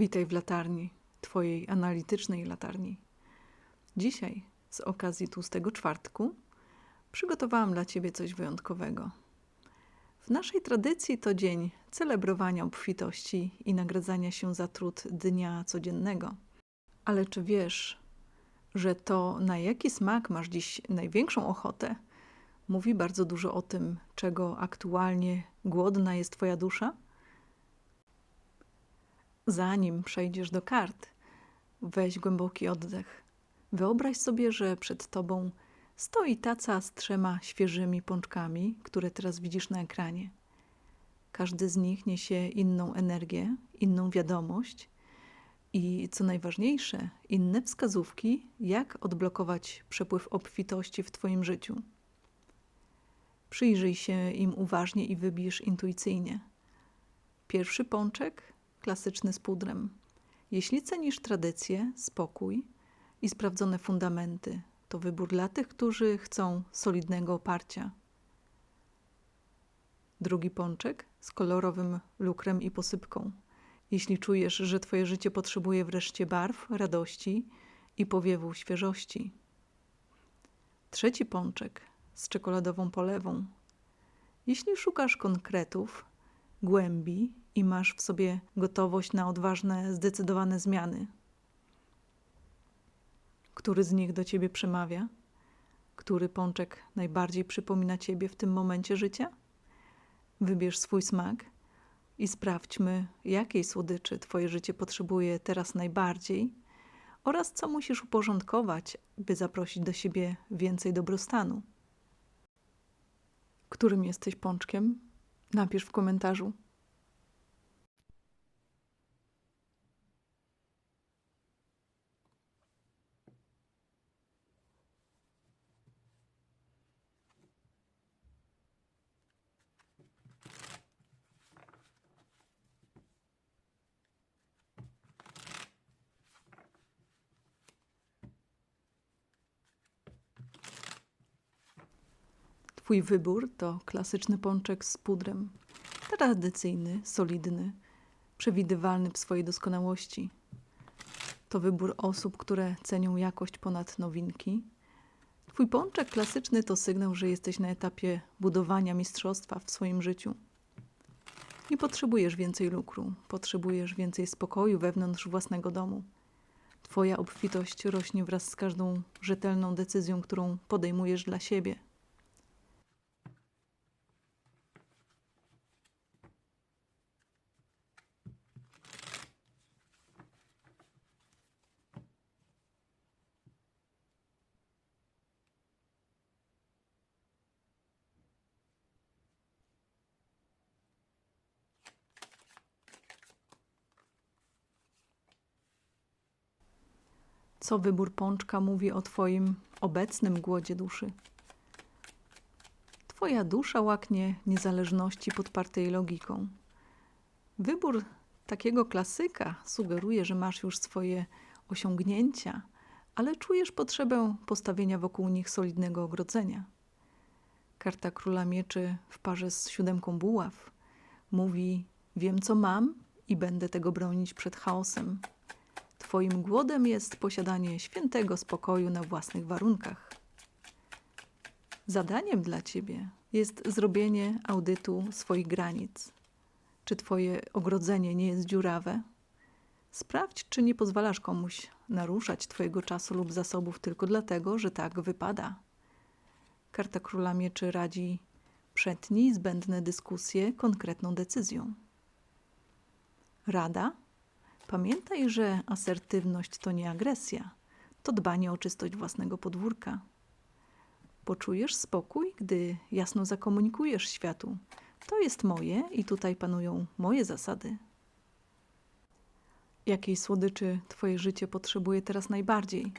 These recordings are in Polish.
Witaj w latarni, Twojej analitycznej latarni. Dzisiaj, z okazji tłustego czwartku, przygotowałam dla Ciebie coś wyjątkowego. W naszej tradycji to dzień celebrowania obfitości i nagradzania się za trud dnia codziennego. Ale czy wiesz, że to, na jaki smak masz dziś największą ochotę, mówi bardzo dużo o tym, czego aktualnie głodna jest Twoja dusza? Zanim przejdziesz do kart, weź głęboki oddech. Wyobraź sobie, że przed tobą stoi taca z trzema świeżymi pączkami, które teraz widzisz na ekranie. Każdy z nich niesie inną energię, inną wiadomość i, co najważniejsze, inne wskazówki, jak odblokować przepływ obfitości w Twoim życiu. Przyjrzyj się im uważnie i wybierz intuicyjnie. Pierwszy pączek klasyczny z pudrem. Jeśli cenisz tradycję, spokój i sprawdzone fundamenty, to wybór dla tych, którzy chcą solidnego oparcia. Drugi pączek z kolorowym lukrem i posypką. Jeśli czujesz, że Twoje życie potrzebuje wreszcie barw, radości i powiewu świeżości. Trzeci pączek z czekoladową polewą. Jeśli szukasz konkretów, głębi i masz w sobie gotowość na odważne, zdecydowane zmiany. Który z nich do ciebie przemawia? Który pączek najbardziej przypomina ciebie w tym momencie życia? Wybierz swój smak i sprawdźmy, jakiej słodyczy Twoje życie potrzebuje teraz najbardziej oraz co musisz uporządkować, by zaprosić do siebie więcej dobrostanu. Którym jesteś pączkiem? Napisz w komentarzu. Twój wybór to klasyczny pączek z pudrem. Tradycyjny, solidny, przewidywalny w swojej doskonałości. To wybór osób, które cenią jakość ponad nowinki. Twój pączek klasyczny to sygnał, że jesteś na etapie budowania mistrzostwa w swoim życiu. Nie potrzebujesz więcej lukru, potrzebujesz więcej spokoju wewnątrz własnego domu. Twoja obfitość rośnie wraz z każdą rzetelną decyzją, którą podejmujesz dla siebie. Co wybór pączka mówi o Twoim obecnym głodzie duszy? Twoja dusza łaknie niezależności podpartej logiką. Wybór takiego klasyka sugeruje, że masz już swoje osiągnięcia, ale czujesz potrzebę postawienia wokół nich solidnego ogrodzenia. Karta króla mieczy w parze z siódemką buław mówi: Wiem, co mam i będę tego bronić przed chaosem. Twoim głodem jest posiadanie świętego spokoju na własnych warunkach. Zadaniem dla Ciebie jest zrobienie audytu swoich granic. Czy Twoje ogrodzenie nie jest dziurawe? Sprawdź, czy nie pozwalasz komuś naruszać Twojego czasu lub zasobów tylko dlatego, że tak wypada. Karta Króla Mieczy radzi przetnij zbędne dyskusje konkretną decyzją. Rada Pamiętaj, że asertywność to nie agresja, to dbanie o czystość własnego podwórka. Poczujesz spokój, gdy jasno zakomunikujesz światu. To jest moje i tutaj panują moje zasady. Jakiej słodyczy Twoje życie potrzebuje teraz najbardziej?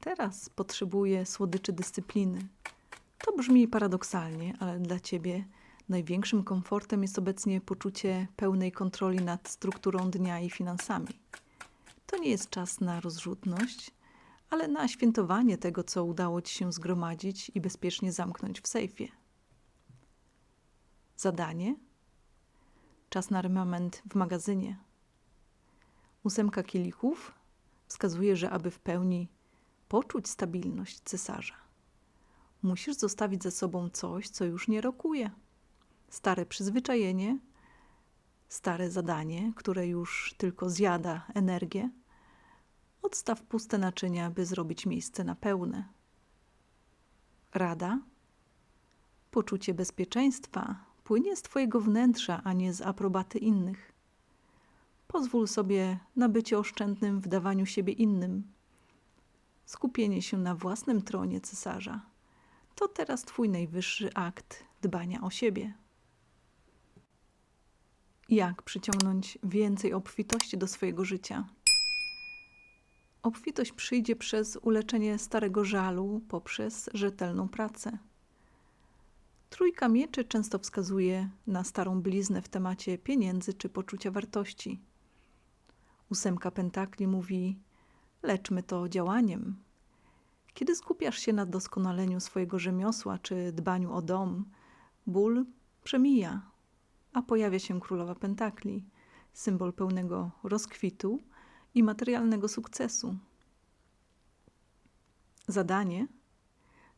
Teraz potrzebuje słodyczy dyscypliny. To brzmi paradoksalnie, ale dla Ciebie Największym komfortem jest obecnie poczucie pełnej kontroli nad strukturą dnia i finansami. To nie jest czas na rozrzutność, ale na świętowanie tego, co udało Ci się zgromadzić i bezpiecznie zamknąć w sejfie. Zadanie? Czas na remament w magazynie. Ósemka kielichów wskazuje, że aby w pełni poczuć stabilność cesarza, musisz zostawić za sobą coś, co już nie rokuje. Stare przyzwyczajenie, stare zadanie, które już tylko zjada energię. Odstaw puste naczynia, by zrobić miejsce na pełne. Rada, poczucie bezpieczeństwa płynie z Twojego wnętrza, a nie z aprobaty innych. Pozwól sobie na bycie oszczędnym w dawaniu siebie innym. Skupienie się na własnym tronie cesarza to teraz Twój najwyższy akt dbania o siebie. Jak przyciągnąć więcej obfitości do swojego życia? Obfitość przyjdzie przez uleczenie starego żalu poprzez rzetelną pracę. Trójka mieczy często wskazuje na starą bliznę w temacie pieniędzy czy poczucia wartości. Ósemka pentakli mówi: leczmy to działaniem. Kiedy skupiasz się na doskonaleniu swojego rzemiosła czy dbaniu o dom, ból przemija, a pojawia się królowa pentakli, symbol pełnego rozkwitu i materialnego sukcesu. Zadanie: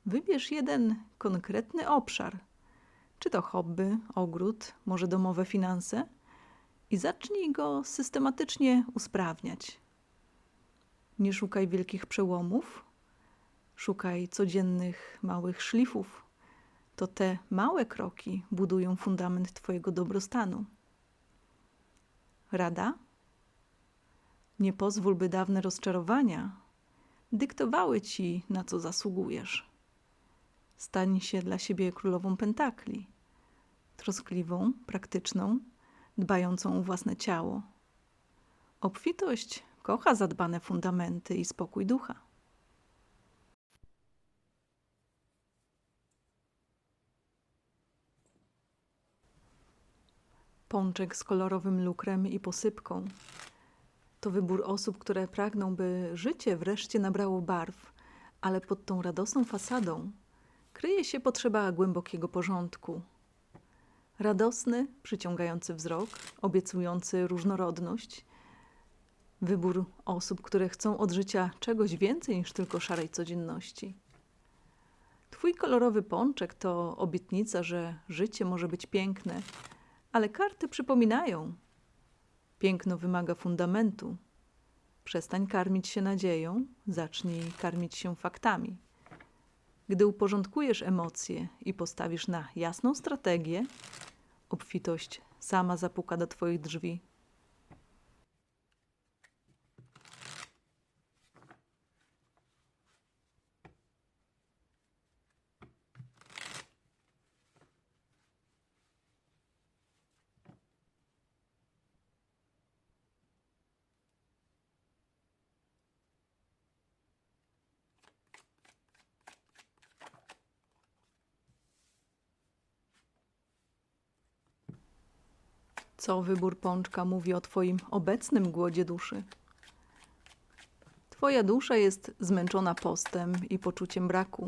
wybierz jeden konkretny obszar, czy to hobby, ogród, może domowe finanse, i zacznij go systematycznie usprawniać. Nie szukaj wielkich przełomów, szukaj codziennych małych szlifów. To te małe kroki budują fundament Twojego dobrostanu. Rada? Nie pozwól, by dawne rozczarowania dyktowały ci, na co zasługujesz. Stań się dla siebie królową pentakli, troskliwą, praktyczną, dbającą o własne ciało. Obfitość kocha zadbane fundamenty i spokój ducha. Pączek z kolorowym lukrem i posypką to wybór osób, które pragną, by życie wreszcie nabrało barw, ale pod tą radosną fasadą kryje się potrzeba głębokiego porządku. Radosny, przyciągający wzrok, obiecujący różnorodność. Wybór osób, które chcą od życia czegoś więcej niż tylko szarej codzienności. Twój kolorowy pączek to obietnica, że życie może być piękne, ale karty przypominają, Piękno wymaga fundamentu. Przestań karmić się nadzieją, zacznij karmić się faktami. Gdy uporządkujesz emocje i postawisz na jasną strategię, obfitość sama zapuka do Twoich drzwi. Co wybór pączka mówi o Twoim obecnym głodzie duszy? Twoja dusza jest zmęczona postem i poczuciem braku.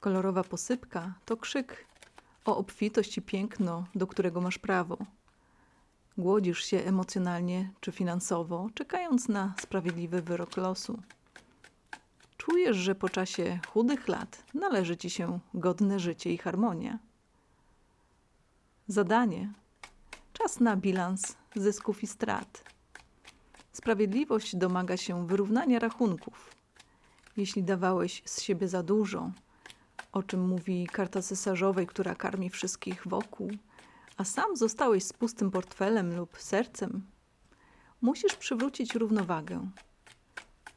Kolorowa posypka to krzyk o obfitość i piękno, do którego masz prawo. Głodzisz się emocjonalnie czy finansowo, czekając na sprawiedliwy wyrok losu. Czujesz, że po czasie chudych lat należy ci się godne życie i harmonia. Zadanie Czas na bilans zysków i strat. Sprawiedliwość domaga się wyrównania rachunków. Jeśli dawałeś z siebie za dużo, o czym mówi karta cesarzowej, która karmi wszystkich wokół, a sam zostałeś z pustym portfelem lub sercem, musisz przywrócić równowagę.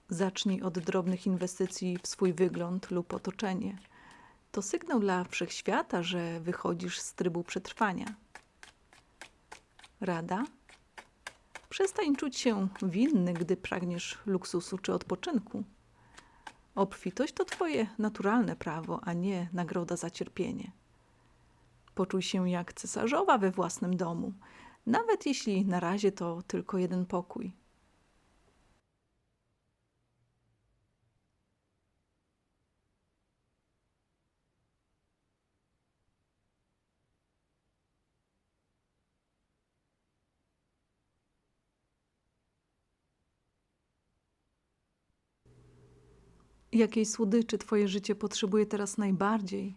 Zacznij od drobnych inwestycji w swój wygląd lub otoczenie. To sygnał dla wszechświata, że wychodzisz z trybu przetrwania. Rada? Przestań czuć się winny, gdy pragniesz luksusu czy odpoczynku. Obfitość to Twoje naturalne prawo, a nie nagroda za cierpienie. Poczuj się jak cesarzowa we własnym domu, nawet jeśli na razie to tylko jeden pokój. Jakiej słodyczy Twoje życie potrzebuje teraz najbardziej?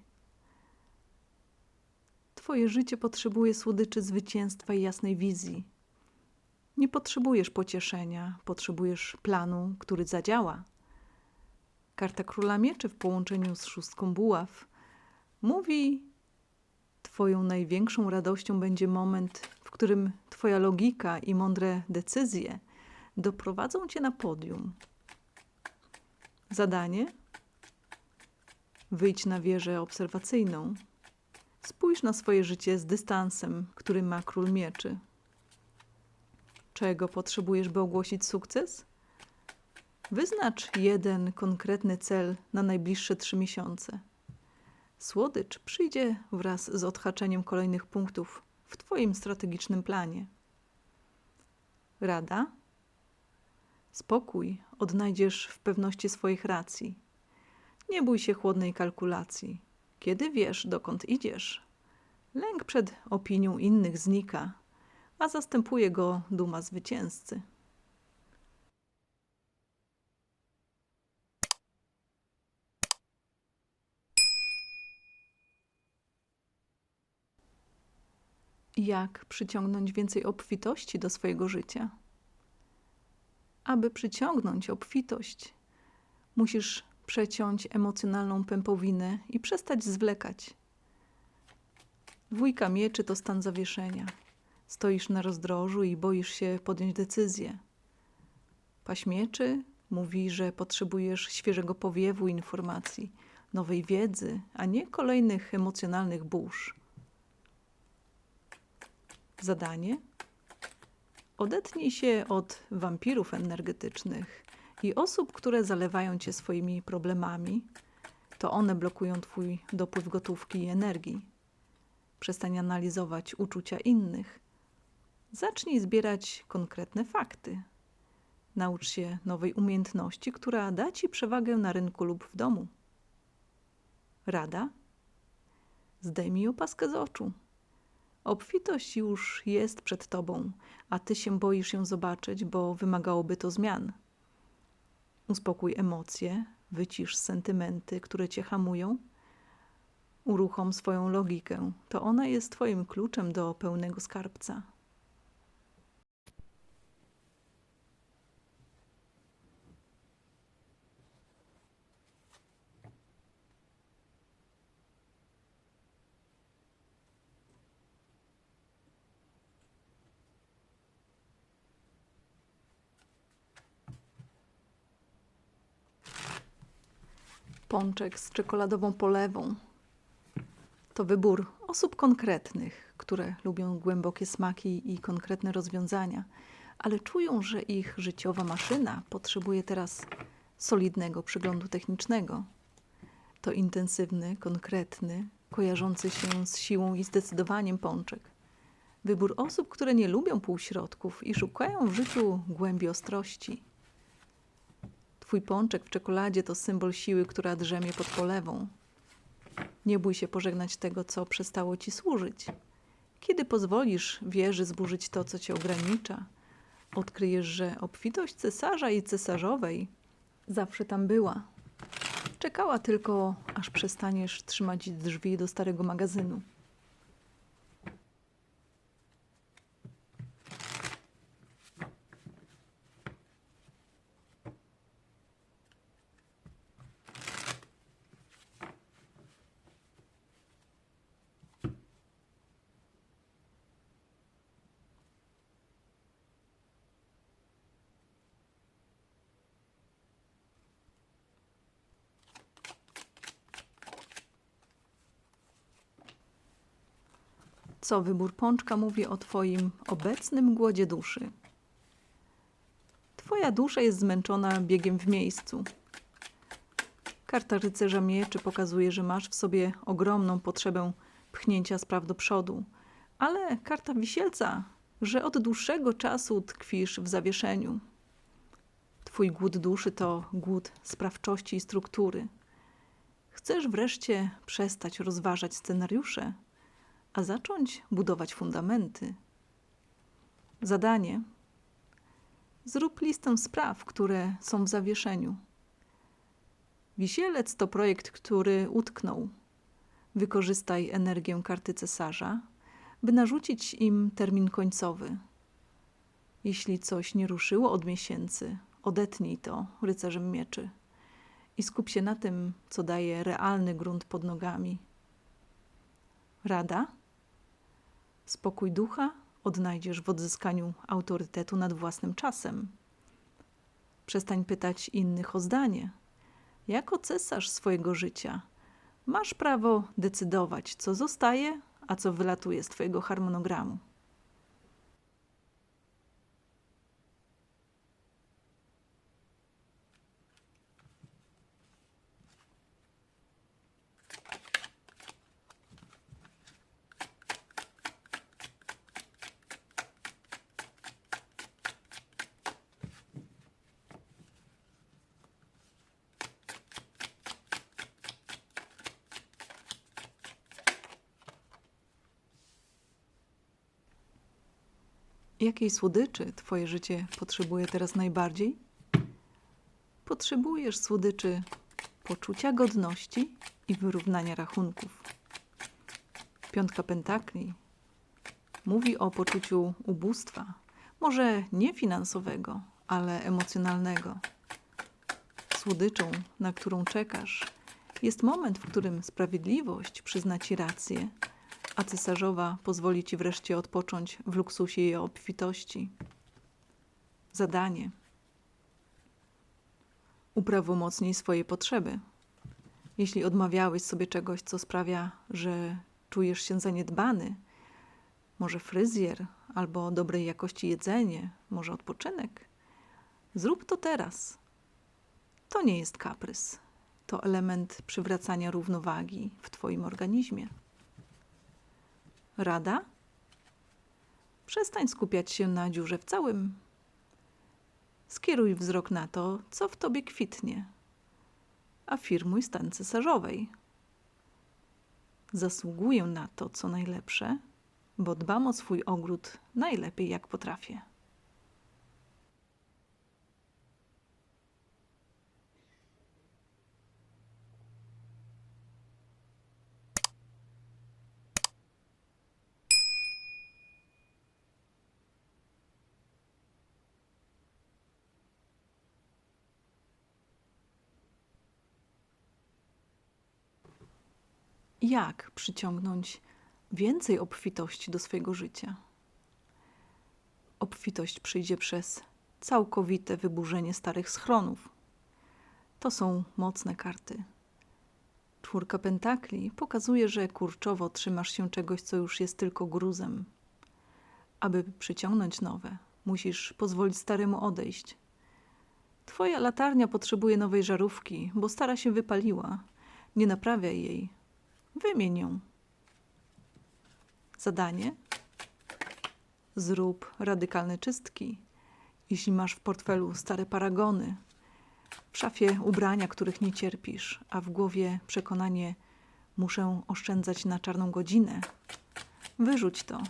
Twoje życie potrzebuje słodyczy zwycięstwa i jasnej wizji. Nie potrzebujesz pocieszenia, potrzebujesz planu, który zadziała. Karta Króla Mieczy w połączeniu z szóstką buław mówi: Twoją największą radością będzie moment, w którym Twoja logika i mądre decyzje doprowadzą Cię na podium. Zadanie: wyjdź na wieżę obserwacyjną. Spójrz na swoje życie z dystansem, który ma król mieczy. Czego potrzebujesz, by ogłosić sukces? Wyznacz jeden konkretny cel na najbliższe trzy miesiące. Słodycz przyjdzie wraz z odhaczeniem kolejnych punktów w Twoim strategicznym planie. Rada? Spokój odnajdziesz w pewności swoich racji. Nie bój się chłodnej kalkulacji. Kiedy wiesz, dokąd idziesz, lęk przed opinią innych znika, a zastępuje go duma zwycięzcy. Jak przyciągnąć więcej obfitości do swojego życia? Aby przyciągnąć obfitość, musisz przeciąć emocjonalną pępowinę i przestać zwlekać. Dwójka mieczy to stan zawieszenia. Stoisz na rozdrożu i boisz się podjąć decyzję. Paś mieczy mówi, że potrzebujesz świeżego powiewu informacji, nowej wiedzy, a nie kolejnych emocjonalnych burz. Zadanie? Odetnij się od wampirów energetycznych i osób, które zalewają cię swoimi problemami. To one blokują twój dopływ gotówki i energii. Przestań analizować uczucia innych. Zacznij zbierać konkretne fakty. Naucz się nowej umiejętności, która da ci przewagę na rynku lub w domu. Rada? Zdejmij opaskę z oczu. Obfitość już jest przed tobą, a ty się boisz ją zobaczyć, bo wymagałoby to zmian. Uspokój emocje, wycisz sentymenty, które cię hamują. Uruchom swoją logikę, to ona jest twoim kluczem do pełnego skarbca. Pączek z czekoladową polewą. To wybór osób konkretnych, które lubią głębokie smaki i konkretne rozwiązania, ale czują, że ich życiowa maszyna potrzebuje teraz solidnego przyglądu technicznego. To intensywny, konkretny, kojarzący się z siłą i zdecydowaniem pączek. Wybór osób, które nie lubią półśrodków i szukają w życiu głębi ostrości. Twój pączek w czekoladzie to symbol siły, która drzemie pod polewą. Nie bój się pożegnać tego, co przestało ci służyć. Kiedy pozwolisz wieży zburzyć to, co cię ogranicza, odkryjesz, że obfitość cesarza i cesarzowej zawsze tam była. Czekała tylko, aż przestaniesz trzymać drzwi do starego magazynu. Co wybór pączka mówi o Twoim obecnym głodzie duszy? Twoja dusza jest zmęczona biegiem w miejscu. Karta rycerza mieczy pokazuje, że masz w sobie ogromną potrzebę pchnięcia spraw do przodu, ale karta wisielca, że od dłuższego czasu tkwisz w zawieszeniu. Twój głód duszy to głód sprawczości i struktury. Chcesz wreszcie przestać rozważać scenariusze a zacząć budować fundamenty. Zadanie: – zrób listę spraw, które są w zawieszeniu. Wisielec to projekt, który utknął. Wykorzystaj energię karty cesarza, by narzucić im termin końcowy. Jeśli coś nie ruszyło od miesięcy, odetnij to rycerzem mieczy i skup się na tym, co daje realny grunt pod nogami. Rada? Spokój ducha odnajdziesz w odzyskaniu autorytetu nad własnym czasem. Przestań pytać innych o zdanie. Jako cesarz swojego życia masz prawo decydować, co zostaje, a co wylatuje z Twojego harmonogramu. Jakiej słodyczy Twoje życie potrzebuje teraz najbardziej? Potrzebujesz słodyczy poczucia godności i wyrównania rachunków. Piątka Pentakli mówi o poczuciu ubóstwa, może nie finansowego, ale emocjonalnego. Słodyczą, na którą czekasz, jest moment, w którym sprawiedliwość przyzna ci rację a cesarzowa pozwoli ci wreszcie odpocząć w luksusie i obfitości. Zadanie. Uprawomocnij swoje potrzeby. Jeśli odmawiałeś sobie czegoś, co sprawia, że czujesz się zaniedbany, może fryzjer albo dobrej jakości jedzenie, może odpoczynek, zrób to teraz. To nie jest kaprys, to element przywracania równowagi w Twoim organizmie. Rada? Przestań skupiać się na dziurze w całym. Skieruj wzrok na to, co w tobie kwitnie. Afirmuj stan cesarzowej. Zasługuję na to, co najlepsze, bo dbam o swój ogród najlepiej, jak potrafię. Jak przyciągnąć więcej obfitości do swojego życia? Obfitość przyjdzie przez całkowite wyburzenie starych schronów. To są mocne karty. Czwórka pentakli pokazuje, że kurczowo trzymasz się czegoś, co już jest tylko gruzem. Aby przyciągnąć nowe, musisz pozwolić staremu odejść. Twoja latarnia potrzebuje nowej żarówki, bo stara się wypaliła. Nie naprawiaj jej, Wymień ją. Zadanie: zrób radykalne czystki. Jeśli masz w portfelu stare paragony, w szafie ubrania, których nie cierpisz, a w głowie przekonanie, muszę oszczędzać na czarną godzinę, wyrzuć to.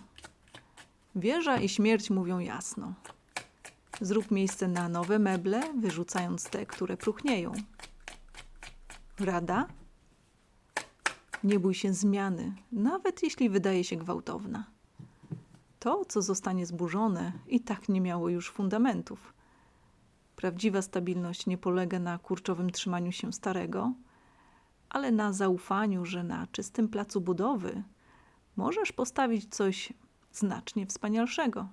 Wieża i śmierć mówią jasno. Zrób miejsce na nowe meble, wyrzucając te, które próchnieją. Rada? Nie bój się zmiany, nawet jeśli wydaje się gwałtowna. To, co zostanie zburzone, i tak nie miało już fundamentów. Prawdziwa stabilność nie polega na kurczowym trzymaniu się starego, ale na zaufaniu, że na czystym placu budowy możesz postawić coś znacznie wspanialszego.